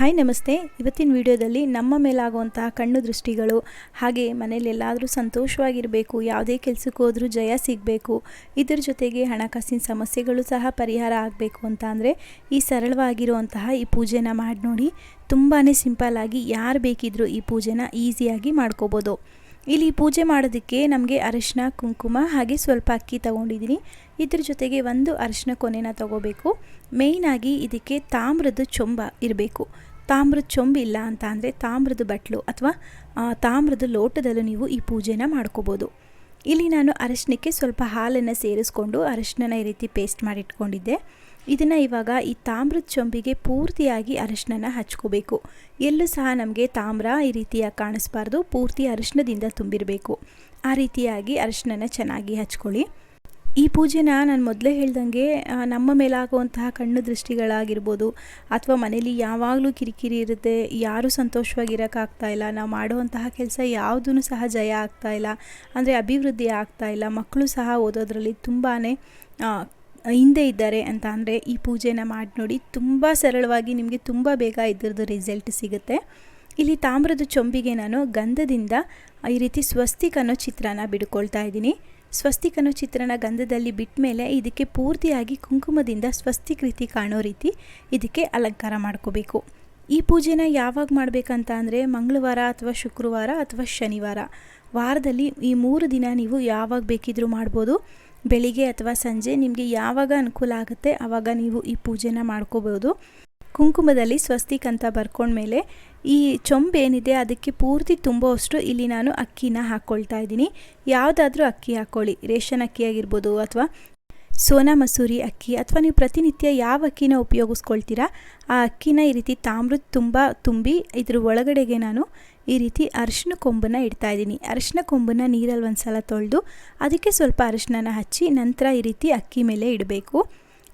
Hi ನಮಸ್ತೆ. ಇವತ್ತಿನ ವಿಡಿಯೋದಲ್ಲಿ ನಮ್ಮ ಮೇಲಾಗುವಂತಹ ಕಣ್ಣು ದೃಷ್ಟಿಗಳು, ಹಾಗೆ ಮನೆಯಲ್ಲೆಲ್ಲಾದರೂ ಸಂತೋಷವಾಗಿರಬೇಕು, ಯಾವುದೇ ಕೆಲಸಕ್ಕೆ ಹೋದರೂ ಜಯ ಸಿಗಬೇಕು, ಇದರ ಜೊತೆಗೆ ಹಣಕಾಸಿನ ಸಮಸ್ಯೆಗಳು ಸಹ ಪರಿಹಾರ ಆಗಬೇಕು ಅಂತ ಅಂದರೆ ಈ ಸರಳವಾಗಿರುವಂತಹ ಈ ಪೂಜೆನ ಮಾಡಿ ನೋಡಿ ತುಂಬಾ ಸಿಂಪಲ್ಲಾಗಿ ಯಾರು ಬೇಕಿದ್ದರೂ ಈ ಪೂಜೆನ ಈಸಿಯಾಗಿ ಮಾಡ್ಕೋಬೋದು. ಇಲ್ಲಿ ಪೂಜೆ ಮಾಡೋದಕ್ಕೆ ನಮಗೆ ಅರಿಶಿನ, ಕುಂಕುಮ ಹಾಗೆ ಸ್ವಲ್ಪ ಅಕ್ಕಿ ತಗೊಂಡಿದ್ದೀನಿ ಇದ್ರ ಜೊತೆಗೆ ಒಂದು ಅರಿಶಿನ ಕೊನೆನ ತಗೋಬೇಕು. ಮೇಯ್ನಾಗಿ ಇದಕ್ಕೆ ತಾಮ್ರದ ಚೊಂಬ ಇರಬೇಕು. ತಾಮ್ರದ ಚೊಂಬು ಇಲ್ಲ ಅಂತ ಅಂದರೆ ತಾಮ್ರದ ಬಟ್ಲು ಅಥವಾ ತಾಮ್ರದ ಲೋಟದಲ್ಲೂ ನೀವು ಈ ಪೂಜೆನ ಮಾಡ್ಕೋಬೋದು. ಇಲ್ಲಿ ನಾನು ಅರಶಿನಕ್ಕೆ ಸ್ವಲ್ಪ ಹಾಲನ್ನು ಸೇರಿಸ್ಕೊಂಡು ಅರಶಿನ ಈ ರೀತಿ ಪೇಸ್ಟ್ ಮಾಡಿಟ್ಕೊಂಡಿದ್ದೆ. ಇದನ್ನು ಇವಾಗ ಈ ತಾಮ್ರದ ಚೊಂಬಿಗೆ ಪೂರ್ತಿಯಾಗಿ ಅರಶಿನ ಹಚ್ಕೋಬೇಕು. ಎಲ್ಲೂ ಸಹ ನಮಗೆ ತಾಮ್ರ ಈ ರೀತಿಯಾಗಿ ಕಾಣಿಸ್ಬಾರ್ದು, ಪೂರ್ತಿ ಅರಶಿನದಿಂದ ತುಂಬಿರಬೇಕು. ಆ ರೀತಿಯಾಗಿ ಅರಶಿನ ಚೆನ್ನಾಗಿ ಹಚ್ಕೊಳ್ಳಿ. ಈ ಪೂಜೆನ ನಾನು ಮೊದಲೇ ಹೇಳ್ದಂಗೆ ನಮ್ಮ ಮೇಲಾಗುವಂತಹ ಕಣ್ಣು ದೃಷ್ಟಿಗಳಾಗಿರ್ಬೋದು, ಅಥವಾ ಮನೇಲಿ ಯಾವಾಗಲೂ ಕಿರಿಕಿರಿ ಇರುತ್ತೆ, ಯಾರೂ ಸಂತೋಷವಾಗಿರೋಕ್ಕಾಗ್ತಾ ಇಲ್ಲ, ನಾವು ಮಾಡುವಂತಹ ಕೆಲಸ ಯಾವುದೂ ಸಹ ಜಯ ಆಗ್ತಾ ಇಲ್ಲ, ಅಂದರೆ ಅಭಿವೃದ್ಧಿ ಆಗ್ತಾ ಇಲ್ಲ ಮಕ್ಕಳು ಸಹ ಓದೋದ್ರಲ್ಲಿ ತುಂಬಾ ಹಿಂದೆ ಇದ್ದಾರೆ ಅಂತ ಅಂದರೆ ಈ ಪೂಜೆನ ಮಾಡಿ ನೋಡಿ ತುಂಬ ಸರಳವಾಗಿ ನಿಮಗೆ ತುಂಬ ಬೇಗ ಇದ್ರದ್ದು ರಿಸಲ್ಟ್ ಸಿಗುತ್ತೆ. ಇಲ್ಲಿ ತಾಮ್ರದ ಚೊಂಬಿಗೆ ನಾನು ಗಂಧದಿಂದ ಈ ರೀತಿ ಸ್ವಸ್ತಿಕ್ ಅನ್ನೋ ಚಿತ್ರನ ಬಿಡ್ಕೊಳ್ತಾ ಇದ್ದೀನಿ. ಸ್ವಸ್ತಿಕ್ ಚಿತ್ರಣ ಗಂಧದಲ್ಲಿ ಬಿಟ್ಟ ಮೇಲೆ ಇದಕ್ಕೆ ಪೂರ್ತಿಯಾಗಿ ಕುಂಕುಮದಿಂದ ಸ್ವಸ್ತಿಕೃತಿ ರೀತಿ ಕಾಣೋ ರೀತಿ ಇದಕ್ಕೆ ಅಲಂಕಾರ ಮಾಡ್ಕೋಬೇಕು. ಈ ಪೂಜೆನ ಯಾವಾಗ ಮಾಡಬೇಕಂತ ಅಂದರೆ ಮಂಗಳವಾರ ಅಥವಾ ಶುಕ್ರವಾರ ಅಥವಾ ಶನಿವಾರ. ವಾರದಲ್ಲಿ ಈ ಮೂರು ದಿನ ನೀವು ಯಾವಾಗ ಬೇಕಿದ್ರೂ ಮಾಡ್ಬೋದು. ಬೆಳಿಗ್ಗೆ ಅಥವಾ ಸಂಜೆ ನಿಮಗೆ ಯಾವಾಗ ಅನುಕೂಲ ಆಗುತ್ತೆ ಆವಾಗ ನೀವು ಈ ಪೂಜೆನ ಮಾಡ್ಕೋಬೋದು. ಕುಂಕುಮದಲ್ಲಿ ಸ್ವಸ್ತಿಕ್ ಅಂತ ಬರ್ಕೊಂಡ್ಮೇಲೆ ಈ ಚೊಂಬೇನಿದೆ, ಅದಕ್ಕೆ ಪೂರ್ತಿ ತುಂಬುವಷ್ಟು ಇಲ್ಲಿ ನಾನು ಅಕ್ಕಿನ ಹಾಕ್ಕೊಳ್ತಾ ಇದ್ದೀನಿ. ಯಾವುದಾದ್ರೂ ಅಕ್ಕಿ ಹಾಕ್ಕೊಳ್ಳಿ ರೇಷನ್ ಅಕ್ಕಿ ಆಗಿರ್ಬೋದು ಅಥವಾ ಸೋನಾ ಮಸೂರಿ ಅಕ್ಕಿ ಅಥವಾ ನೀವು ಪ್ರತಿನಿತ್ಯ ಯಾವ ಅಕ್ಕಿನ ಉಪಯೋಗಿಸ್ಕೊಳ್ತೀರಾ, ಆ ಅಕ್ಕಿನ ಈ ರೀತಿ ತಾಮ್ರದ ತುಂಬ ತುಂಬಿ ಇದ್ರ ಒಳಗಡೆಗೆ ನಾನು ಈ ರೀತಿ ಅರಿಶಿನ ಕೊಂಬನ್ನು ಇಡ್ತಾ ಇದ್ದೀನಿ. ಅರಿಶಿನ ಕೊಂಬನ್ನು ನೀರಲ್ಲಿ ಒಂದು ಸಲ ತೊಳೆದು ಅದಕ್ಕೆ ಸ್ವಲ್ಪ ಅರಿಶಿನ ಹಚ್ಚಿ ನಂತರ ಈ ರೀತಿ ಅಕ್ಕಿ ಮೇಲೆ ಇಡಬೇಕು.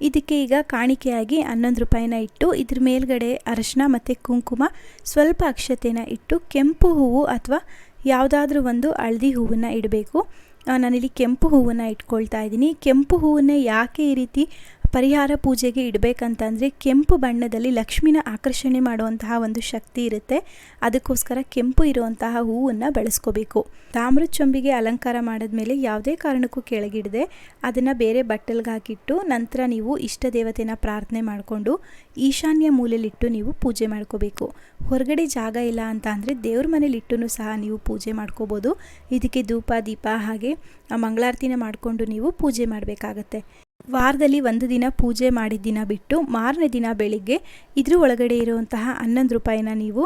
ಇದಕ್ಕೆ ಈಗ ಕಾಣಿಕೆಯಾಗಿ ಹನ್ನೊಂದು ರೂಪಾಯಿನ ಇಟ್ಟು ಇದ್ರ ಮೇಲ್ಗಡೆ ಅರಶಿನ ಮತ್ತು ಕುಂಕುಮ, ಸ್ವಲ್ಪ ಅಕ್ಷತೆನ ಇಟ್ಟು ಕೆಂಪು ಹೂವು ಅಥವಾ ಯಾವುದಾದ್ರೂ ಒಂದು ಹಳದಿ ಹೂವನ್ನು ಇಡಬೇಕು. ನಾನಿಲ್ಲಿ ಕೆಂಪು ಹೂವನ್ನು ಇಟ್ಕೊಳ್ತಾ ಇದ್ದೀನಿ. ಕೆಂಪು ಹೂವನ್ನೇ ಯಾಕೆ ಈ ರೀತಿ ಪರಿಹಾರ ಪೂಜೆಗೆ ಇಡಬೇಕಂತಂದರೆ ಕೆಂಪು ಬಣ್ಣದಲ್ಲಿ ಲಕ್ಷ್ಮಿನ ಆಕರ್ಷಣೆ ಮಾಡುವಂತಹ ಒಂದು ಶಕ್ತಿ ಇರುತ್ತೆ. ಅದಕ್ಕೋಸ್ಕರ ಕೆಂಪು ಇರುವಂತಹ ಹೂವನ್ನು ಬಳಸ್ಕೋಬೇಕು. ತಾಮ್ರದ ಚೊಂಬಿಗೆ ಅಲಂಕಾರ ಮಾಡಿದ ಮೇಲೆ ಯಾವುದೇ ಕಾರಣಕ್ಕೂ ಕೆಳಗಿಡದೆ ಅದನ್ನು ಬೇರೆ ಬಟ್ಟಲ್ಗೆ ಹಾಕಿಟ್ಟು ನಂತರ ನೀವು ಇಷ್ಟ ದೇವತೆನ ಪ್ರಾರ್ಥನೆ ಮಾಡಿಕೊಂಡು ಈಶಾನ್ಯ ಮೂಲೆಯಲ್ಲಿಟ್ಟು ನೀವು ಪೂಜೆ ಮಾಡ್ಕೋಬೇಕು. ಹೊರಗಡೆ ಜಾಗ ಇಲ್ಲ ಅಂತ ಅಂದರೆ ದೇವ್ರ ಮನೇಲಿಟ್ಟು ಸಹ ನೀವು ಪೂಜೆ ಮಾಡ್ಕೋಬೋದು. ಇದಕ್ಕೆ ಧೂಪ, ದೀಪ ಹಾಗೆ ಮಂಗಳಾರತಿನ ಮಾಡಿಕೊಂಡು ನೀವು ಪೂಜೆ ಮಾಡಬೇಕಾಗತ್ತೆ. ವಾರದಲ್ಲಿ ಒಂದು ದಿನ ಪೂಜೆ ಮಾಡಿದ ದಿನ ಬಿಟ್ಟು ಮಾರನೇ ದಿನ ಬೆಳಿಗ್ಗೆ ಇದ್ರ ಒಳಗಡೆ ಇರುವಂತಹ ಹನ್ನೊಂದು ರೂಪಾಯಿನ ನೀವು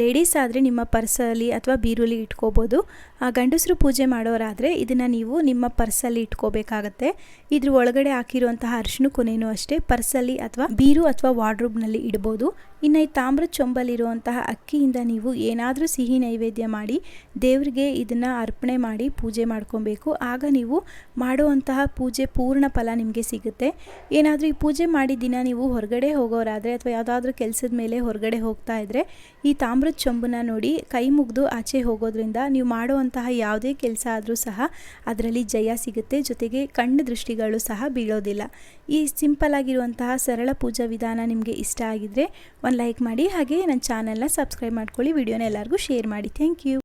ಲೇಡೀಸ್ ಆದರೆ ನಿಮ್ಮ ಪರ್ಸಲ್ಲಿ ಅಥವಾ ಬೀರುಲಿ ಇಟ್ಕೋಬೋದು. ಗಂಡಸರು ಪೂಜೆ ಮಾಡೋರಾದರೆ ಇದನ್ನು ನೀವು ನಿಮ್ಮ ಪರ್ಸಲ್ಲಿ ಇಟ್ಕೋಬೇಕಾಗತ್ತೆ. ಇದ್ರ ಒಳಗಡೆ ಹಾಕಿರುವಂತಹ ಅರಿಶಿನ ಕೊನೆಯೂ ಅಷ್ಟೇ, ಪರ್ಸಲ್ಲಿ ಅಥವಾ ಬೀರು ಅಥವಾ ವಾರ್ಡ್ರೂಬ್ನಲ್ಲಿ ಇಡ್ಬೋದು. ಇನ್ನು ಈ ತಾಮ್ರ ಚೊಂಬಲ್ಲಿರುವಂತಹ ಅಕ್ಕಿಯಿಂದ ನೀವು ಏನಾದರೂ ಸಿಹಿ ನೈವೇದ್ಯ ಮಾಡಿ, ದೇವರಿಗೆ ಇದನ್ನು ಅರ್ಪಣೆ ಮಾಡಿ ಪೂಜೆ ಮಾಡ್ಕೊಬೇಕು. ಆಗ ನೀವು ಮಾಡುವಂತಹ ಪೂಜೆ ಪೂರ್ಣ ಫಲ ನಿಮಗೆ ಸಿಗುತ್ತೆ. ಏನಾದರೂ ಈ ಪೂಜೆ ಮಾಡಿದ ದಿನ ನೀವು ಹೊರಗಡೆ ಹೋಗೋರಾದರೆ ಅಥವಾ ಯಾವುದಾದ್ರೂ ಕೆಲಸದ ಮೇಲೆ ಹೊರಗಡೆ ಹೋಗ್ತಾ ಇದ್ದರೆ ಈ ತಾಮ್ರದ ಚೊಂಬನ್ನ ನೋಡಿ ಕೈ ಮುಗಿದು ಆಚೆ ಹೋಗೋದ್ರಿಂದ ನೀವು ಮಾಡುವಂತಹ ಯಾವುದೇ ಕೆಲಸ ಆದರೂ ಸಹ ಅದರಲ್ಲಿ ಜಯ ಸಿಗುತ್ತೆ. ಜೊತೆಗೆ ಕಣ್ಣು ದೃಷ್ಟಿಗಳು ಸಹ ಬೀಳೋದಿಲ್ಲ. ಈ ಸಿಂಪಲ್ ಆಗಿರುವಂತಹ ಸರಳ ಪೂಜಾ ವಿಧಾನ ನಿಮಗೆ ಇಷ್ಟ ಆಗಿದ್ರೆ ಒಂದು ಲೈಕ್ ಮಾಡಿ ಹಾಗೆ ನನ್ನ ಚಾನಲ್ನ ಸಬ್ಸ್ಕ್ರೈಬ್ ಮಾಡ್ಕೊಳ್ಳಿ. ವಿಡಿಯೋನ ಎಲ್ಲರಿಗೂ ಶೇರ್ ಮಾಡಿ. Thank you.